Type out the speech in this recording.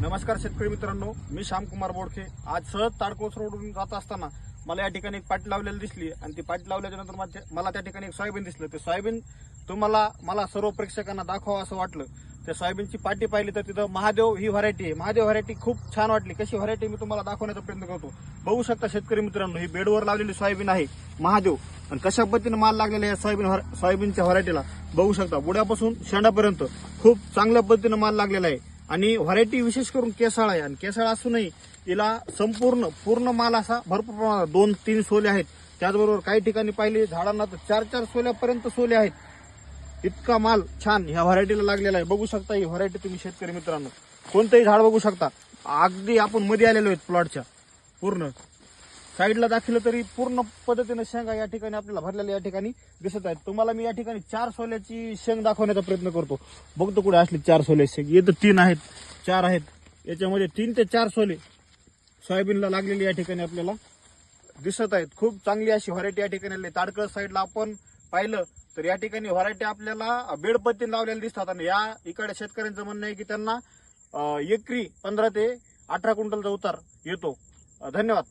नमस्कार शेतकरी मित्रांनो मी श्यामकुमार बोडखे. आज सहज ताडकोस रोडून जात असताना मला या ठिकाणी एक पाट लावलेली दिसली आणि ती पाटी लावल्याच्या नंतर मला त्या- मला त्या ठिकाणी एक सोयाबीन दिसलं. ते सोयाबीन तुम्हाला मला सर्व प्रेक्षकांना दाखवा असं वाटलं. त्या सोयाबीनची पाटी पाहिली तर तिथं महादेव ही व्हरायटी आहे. महादेव व्हरायटी खूप छान वाटली. कशी व्हरायटी मी तुम्हाला दाखवण्याचा प्रयत्न करतो. बघू शकता शेतकरी मित्रांनो ही बेडवर लावलेली सोयाबीन आहे महादेव. आणि कशा पद्धतीने माल लागलेला आहे या सोयाबीन व्हर- सोयाबीनच्या व्हरायटीला बघू शकता बुड्यापासून शेंडापर्यंत खूप चांगल्या पद्धतीनं माल लागलेला आहे. आणि व्हरायटी विशेष करून केसाळ आहे. आणि केसाळ असूनही तिला संपूर्ण पूर्ण माल असा भरपूर प्रमाणात दोन तीन सोले आहेत. त्याचबरोबर काही ठिकाणी पाहिले झाडांना तर चार चार सोल्यापर्यंत सोले आहेत. इतका माल छान ह्या व्हरायटीला लागलेला आहे. बघू शकता ही व्हरायटी तुम्ही शेतकरी मित्रांनो. कोणतंही झाड बघू शकता. अगदी आपण मध्ये आलेलो आहेत प्लॉटच्या पूर्ण. साईडला दाखवलं तरी पूर्ण पद्धतीनं शेंगा या ठिकाणी आपल्याला भरलेल्या या ठिकाणी दिसत आहेत. तुम्हाला मी या ठिकाणी चार सोल्याची शेंग दाखवण्याचा प्रयत्न करतो. बघतो कुठे असली चार सोल्या शेंग. येतं तीन आहेत चार आहेत. याच्यामध्ये तीन ते चार सोले सोयाबीनला लागलेली या ठिकाणी आपल्याला दिसत आहेत. खूप चांगली अशी व्हरायटी या ठिकाणी आली ताडकळ साईडला आपण पाहिलं तर या ठिकाणी व्हरायटी आपल्याला बेड लावलेल्या दिसतात. आणि या इकडे शेतकऱ्यांचं म्हणणं आहे की त्यांना एकरी पंधरा ते अठरा क्विंटलचा उतार येतो. धन्यवाद.